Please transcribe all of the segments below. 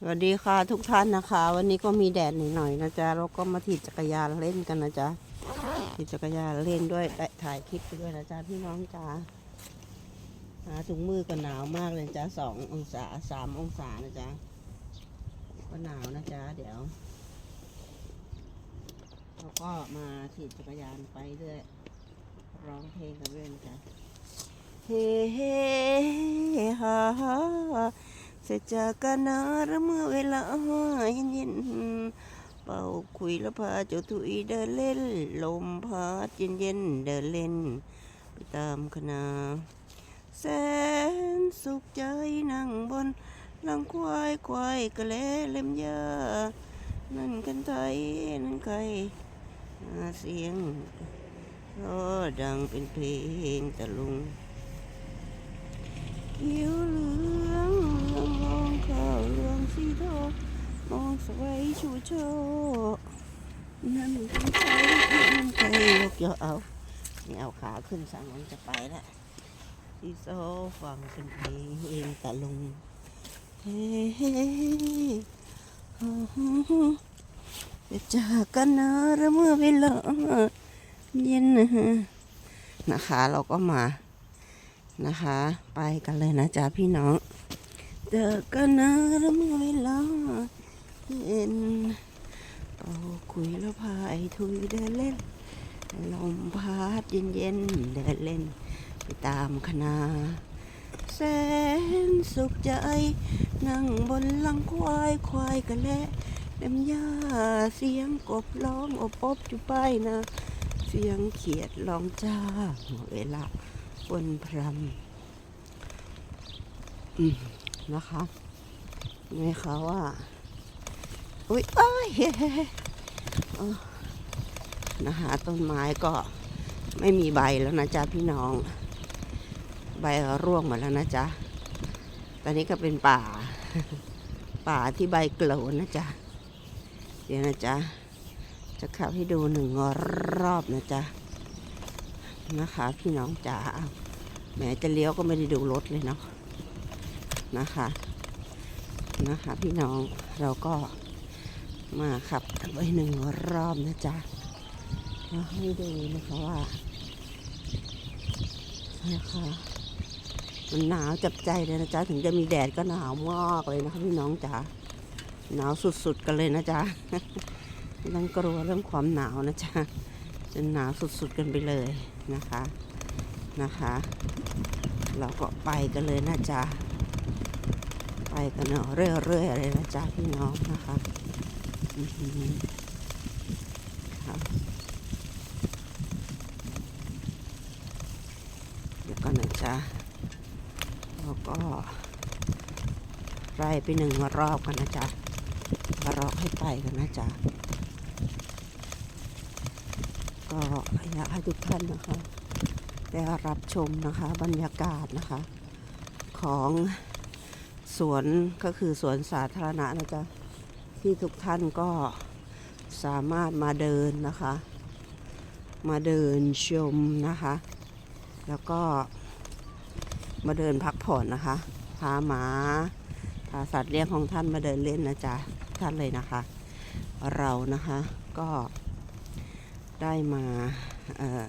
สวัสดีค่ะทุกท่านนะคะ วันนี้ก็มีแดดหน่อยๆนะจ๊ะแล้วก็มาถีบจักรยานเล่นกันนะจ๊ะถีบจักรยานเล่นด้วยถ่ายคลิปไปด้วยนะจ๊ะพี่น้องจ๋าหาถุงมือก็หนาวมากเลยจ้ะสององศาสามองศานะจ๊ะก็หนาวนะจ๊ะเดี๋ยวแล้วก็มาถีบจักรยานไปด้วยร้องเพลงกันด้วยนะจ๊ะเฮ้เฮ้ฮ่า เสจจากกันนะแล้วเมื่อเวลาเย็นเย็นๆเป่าคุยแล้วพาเจ้าถุยเดินเล่น ลมพัดเย็นเย็นๆเดินเล่น ไปตามคณะแสนสุขใจนั่งบนลังควายควายกะเลเล็มยานั่นกันไทยนั่นใครเสียงก็ดังเป็นเพลงตะลุงเขียวหลือ เหลืองสีทองมองสวยชูโชว์นั่นเป็นใครนั่นใครยกยอเอานี่เอาขาขึ้นสั่งมันจะไปล้วที่โซฟังเป็นเพลงเองตะลุงเฮ้เฮ้จะจากกันนะเมื่อเวลาเย็นนะฮะนะคะ เราก็มานะคะ ไปกันเลยนะจ๊ะพี่น้อง เจอกันนะแล้วเมื่อเวลาเย็นเอาคุยแล้วพายทุยเดินเล่น ลมพัดเย็นเย็นเดินเล่น ไปตามคณะแสนสุขใจ นั่งบนหลังควายควายกันและเล็มหญ้าเสียงกบร้องอบอบอยู่ป้ายนะ เสียงเขียดร้องจ้าเวลาบนพรำอืม นะคะไงคะว่าอุ้ยเอ้ยเออนะคะต้นไม้ก็ไม่มีใบแล้วนะจ๊ะพี่น้อง ใบร่วงหมดแล้วนะจ๊ะตอนนี้ก็เป็นป่า ป่าที่ใบเกลนนะจ๊ะเดี๋ยวนะจ๊ะจะขับให้ดูหนึ่งรอบนะจ๊ะนะคะ พี่น้องจ๋าแหมจะเลี้ยวก็ไม่ได้ดูรถเลยเนาะ นะคะนะคะ พี่น้องเราก็มาขับไปหนึ่งรอบนะจ๊ะแล้วให้ดูนะคะว่านะคะมันหนาวจับใจเลยนะจ๊ะถึงจะมีแดดก็หนาวมากเลยนะคะพี่น้องจ๋าหนาวสุดๆกันเลยนะจ๊ะไม่ต้องกลัวเรื่องความหนาวนะจ๊ะจะหนาวสุดๆกันไปเลยนะคะนะคะ เราก็ไปกันเลยนะจ๊ะ ไปกันเนาะเรื่อยๆเลยนะจ๊ะพี่น้องนะคะครับเดี๋ยวก่อนนะจ๊ะเราก็ไล่ไปหนึ่งรอบกันนะจ๊ะรอบให้ไปกันนะจ๊ะก็อยากให้ทุกท่านนะคะ ได้รับชมนะคะบรรยากาศนะคะของ สวนก็คือสวนสาธารณะนะจ๊ะที่ทุกท่านก็สามารถมาเดินนะคะ มาเดินชมนะคะ แล้วก็มาเดินพักผ่อนนะคะ พาหมาพาสัตว์เลี้ยงของท่านมาเดินเล่นนะจ๊ะท่านเลยนะคะ เรานะคะก็ได้มาเอ่อ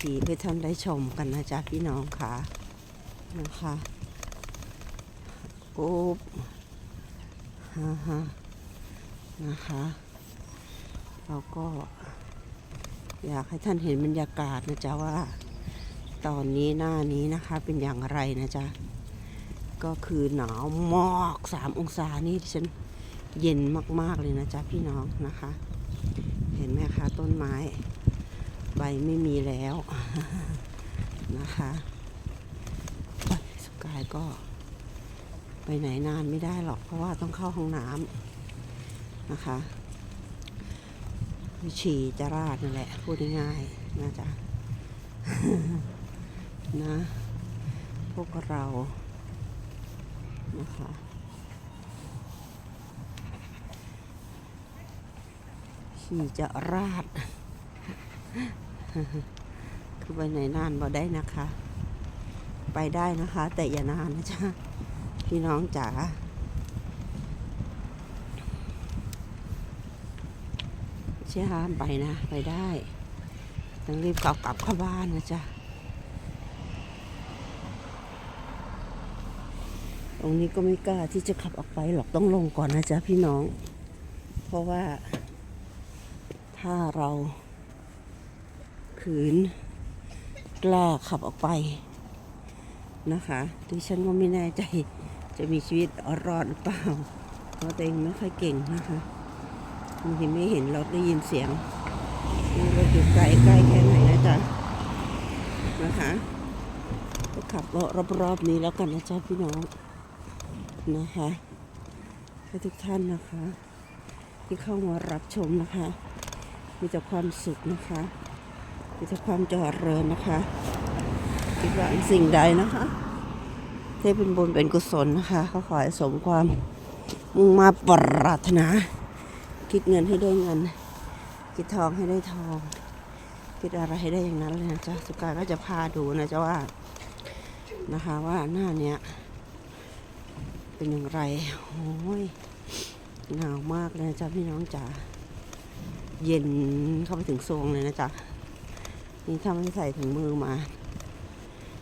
ทีให้ท่านได้ชมกันนะจ๊ะพี่น้องค่ะนะคะ โอ๊บฮ่าฮ่านะคะ เราก็ อยากให้ท่านเห็นบรรยากาศนะจ๊ะว่า ตอนนี้หน้านี้นะคะ เป็นอย่างไรนะจ๊ะ ก็คือหนาวมากสามองศานี่ดิฉันเย็นมาก ๆ เลยนะจ๊ะพี่น้องนะคะ เห็นไหมคะต้นไม้ ใบไม่มีแล้วนะคะสกายก็ ไปไหนนานไม่ได้หรอก เพราะว่าต้องเข้าห้องน้ำนะคะฉี่จะราดนั่นแหละ พูดง่ายๆนะจ๊ะนะ พวกเรานะคะขี่จะราด คือไปไหนนานบ่ได้นะคะ ไปได้นะคะ แต่อย่านานนะจ๊ะ พี่น้องจ๋าเชี่ยห้ามไปนะ ไปได้ต้องรีบกลับกลับเข้าบ้านนะจ๊ะ ตรงนี้ก็ไม่กล้าที่จะขับออกไปหรอกต้องลงก่อนนะจ๊ะพี่น้อง เพราะว่า ถ้าเราขืนกล้าขับออกไปนะคะดิฉันก็ไม่แน่ใจ จะมีชีวิตรอดหรือเปล่า เพราะตัวเองไม่ค่อยเก่งนะคะบางทีไม่เห็นรถได้ยินเสียงนี่รถอยู่ไกลใกล้แค่ไหนนะจ๊ะนะคะก็ขับรอบๆนี้แล้วกันนะจ๊ะพี่น้องนะคะให้ทุกท่านนะคะ ที่เข้ามารับชมนะคะ มีแต่ความสุขนะคะมีแต่ความเจริญนะคะคิดว่าสิ่งใดนะคะ ที่เป็นบุญเป็นกุศลนะคะก็ขอให้สมความมุ่งมาปรารถนา คิดเงินให้ได้เงิน คิดทองให้ได้ทอง คิดอะไรให้ได้อย่างนั้นเลยนะจ๊ะสุกาก็จะพาดูนะจ๊ะว่านะคะว่าหน้าเนี้ยเป็นอย่างไรโอ้ยหนาวมากเลยนะจ๊ะพี่น้องจ๋าเย็นเข้าไปถึงทรงเลยนะจ๊ะนี่ถ้าไม่ใส่ถุงมือมา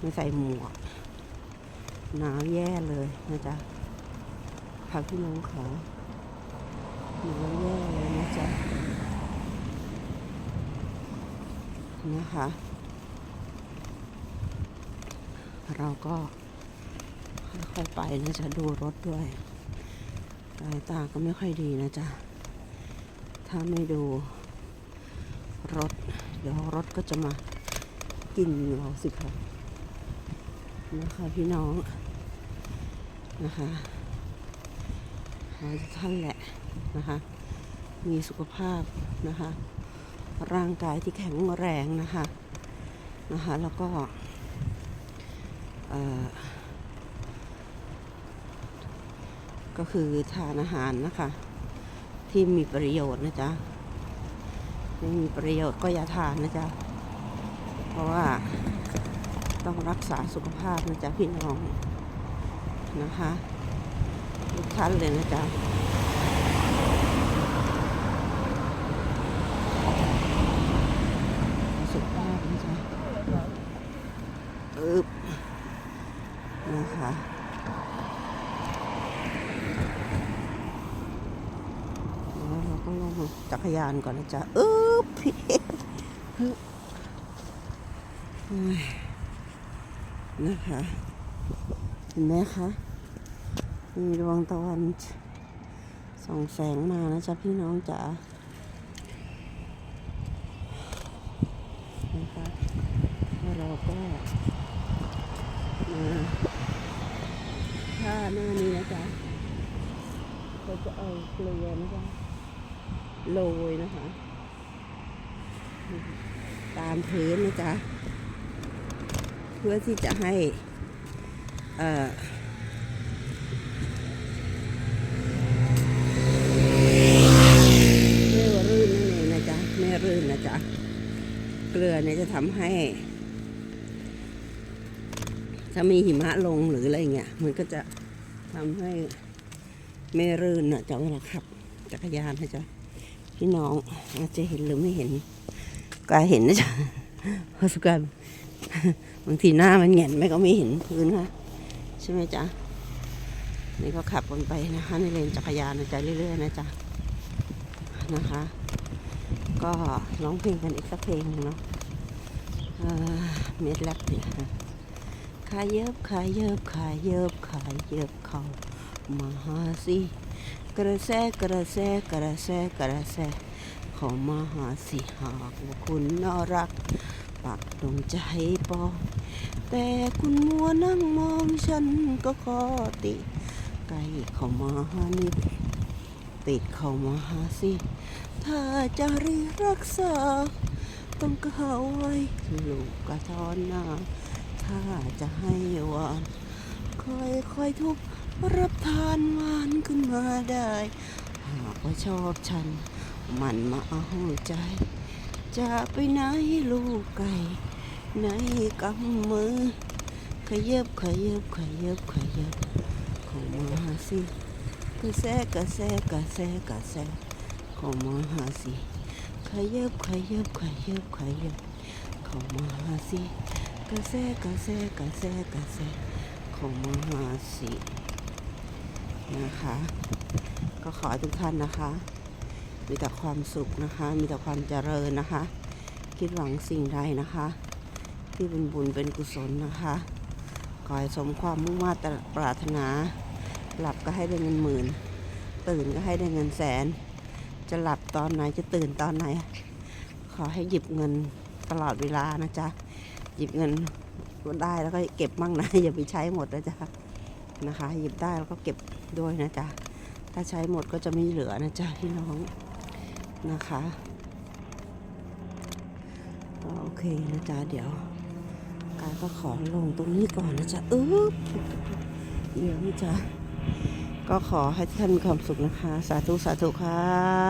ไม่ใส่หมวก หนาวแย่เลยนะจ๊ะค่ะพี่น้องขาหนาวแย่เลยนะจ๊ะนะคะ เราก็ค่อยๆไปนะจ๊ะดูรถด้วยสายตาก็ไม่ค่อยดีนะจ๊ะ ถ้าไม่ดูรถ เดี๋ยวรถก็จะมากินเราสิคะนะคะพี่น้อง นะคะขอให้ทุกท่านแหละนะคะ มีสุขภาพนะคะ ร่างกายที่แข็งแรงนะคะนะคะ แล้วก็ก็คือทานอาหารนะคะ ที่มีประโยชน์นะจ๊ะไม่มีประโยชน์ก็อย่าทานนะจ๊ะ เพราะว่าต้องรักษาสุขภาพนะจ๊ะพี่น้อง นะคะทุกท่านเลยนะจ๊ะสุขภาพนะจ๊ะอึบนะคะแล้วเราก็ลงจักรยานก่อนนะจ๊ะอึบพี่เฮ้ยนะคะเห็นไหมคะ มีดวงตะวันส่องแสงมานะจ๊ะพี่น้องจ๋านะคะแล้วเราก็มาท่าหน้านี้นะจ๊ะเราจะเอาเกลือนะคะโรยนะคะ ตามพื้นนะจ๊ะ เพื่อที่จะให้ เอ่อ กลือเนี่ยจะทำให้ ถ้ามีหิมะลงหรืออะไรเงี้ยมันก็จะทำให้ไม่รื่นนะจ๊ะเวลาขับ จักรยานนะจ๊ะพี่น้องอาจจะเห็นหรือไม่เห็นกายเห็นนะจ๊ะพราะสุกายบางทีหน้ามันแหงนไม่ก็ไม่เห็นพื้นค่ะใช่ไหมจ๊ะนี่ก็ขับกันไปนะคะในเลนจักรยานนะจ๊ะเรื่อยๆนะจ๊ะนะคะ ก็ร้องเพลงกันอีกสักเพลงเนาะเม็ดแรปเนี่ยค่ะขายเยิบขายเยิบขายเยิบขายเยิบเขามาหาสิกระแสกระแสกระแสกระแสเขอมาหาสิหากว่าคุณน่ารัก ปักดวงใจปองแต่คุณมัวนั่งมองฉันก็ขอติใกลเข้ามาหานิดติดเข้ามาหาสิ ถ้าจะรีรักษา ต้องเข้าไว้ลูกกระทอนหน้า ถ้าจะให้หวานค่อยค่อยๆทุบรับทานหวานขึ้นมาได้ หากว่าชอบฉัน มันมาเอาใจ จะไปไหนลูกไก่ ในกำมือ ขยับขยับขยับขยับเข้ามาสิกระแสกระแสกระแสกระแส ข้ามาหาสิขยับขยับขยับขยับข้ามาสิกระแสกระแสกระแสกระแสเข้ามาสินะคะ ก็ขอให้ทุกท่านนะคะ มีแต่ความสุขนะคะ มีแต่ความเจริญนะคะ คิดหวังสิ่งใดนะคะ ที่เป็นบุญเป็นกุศลนะคะขอให้สมความมุ่งมา่ปรารถนา หลับก็ให้ได้เงินหมื่น ตื่นก็ให้ได้เงินแสน จะหลับตอนไหนจะตื่นตอนไหน ขอให้หยิบเงินตลอดเวลานะจ๊ะ หยิบเงินได้แล้วก็เก็บมั่งนะ อย่าไปใช้หมดนะจ๊ะนะคะ หยิบได้แล้วก็เก็บด้วยนะจ๊ะ ถ้าใช้หมดก็จะไม่เหลือนะจ๊ะพี่น้องนะคะโอเคนะจ๊ะเดี๋ยวการก็ขอลงตรงนี้ก่อนนะจ๊ะเอึ๊บเดี๋ยวนะจ๊ะก็ขอให้ท่านมีความสุขนะคะ สาธุ สาธุค่ะ